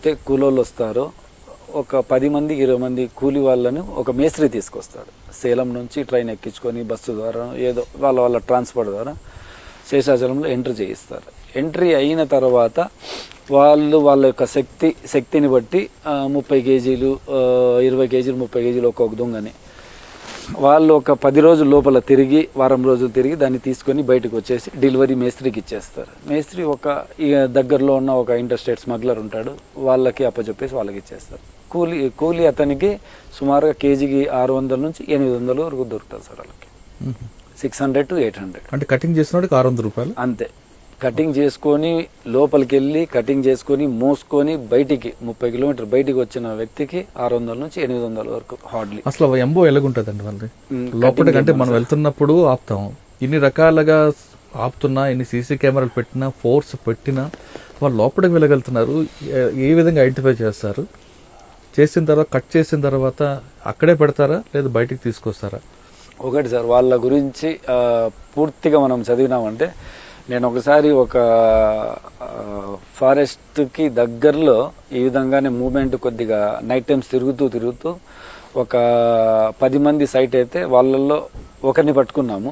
అయితే కూలోళ్ళు వస్తారో. ఒక పది మంది ఇరవై మంది కూలి వాళ్ళని ఒక మేస్త్రి తీసుకొస్తాడు. సేలం నుంచి ట్రైన్ ఎక్కించుకొని బస్సు ద్వారా ఏదో వాళ్ళ వాళ్ళ ట్రాన్స్పోర్ట్ ద్వారా శేషాచలంలో ఎంట్రీ చేయిస్తారు. ఎంట్రీ అయిన తర్వాత వాళ్ళు వాళ్ళ యొక్క శక్తి శక్తిని బట్టి ముప్పై కేజీలు ఇరవై కేజీలు ముప్పై కేజీలు ఒక్కొక్క దొంగని వాళ్ళు ఒక పది రోజుల లోపల తిరిగి వారం రోజులు తిరిగి దాన్ని తీసుకొని బయటకు వచ్చేసి డెలివరీ మేస్త్రికి ఇచ్చేస్తారు. మేస్త్రి ఒక దగ్గరలో ఉన్న ఒక ఇంటర్స్టేట్ స్మగ్లర్ ఉంటాడు వాళ్ళకి అప్పచెప్పేసి వాళ్ళకి ఇచ్చేస్తారు. కూలీ కూలీ అతనికి సుమారుగా కేజీకి ఆరు వందల నుంచి ఎనిమిది వందల వరకు దొరుకుతుంది సార్ వాళ్ళకి. Six hundred to eight hundred. అంటే కటింగ్ చేసినోడికి ఆరు వందల రూపాయలు? అంతే. కటింగ్ చేసుకొని లోపలికి వెళ్ళి కటింగ్ చేసుకొని మోసుకొని బయటికి ముప్పై కిలోమీటర్ బయటికి వచ్చిన వ్యక్తికి ఆరు వందల నుంచి ఎనిమిది వందల వరకు హార్డ్లీ. అసలు ఎంబో ఎలాగుంటదండి వాళ్ళది మ్, లోపలికి అంటే మనం వెళ్తున్నప్పుడు ఆపుతాం. ఇన్ని రకాలుగా ఆపుతున్నా ఇన్ని సీసీ కెమెరాలు పెట్టినా ఫోర్స్ పెట్టినా వాళ్ళు లోపలికి వెళ్ళగలుగుతున్నారు. ఏ- విధంగా ఐడెంటిఫై చేస్తారు? చేసిన తర్వాత కట్ చేసిన తర్వాత అక్కడే పెడతారా? లేదా బయటికి తీసుకొస్తారా? ఒకటి సార్ వాళ్ళ గురించి పూర్తిగా మనం చదివినామంటే నేను ఒకసారి ఒక ఫారెస్ట్కి దగ్గరలో ఈ విధంగానే మూమెంట్ కొద్దిగా నైట్ టైమ్స్ తిరుగుతూ తిరుగుతూ ఒక పది మంది సైట్ అయితే వాళ్ళల్లో ఒకరిని పట్టుకున్నాము.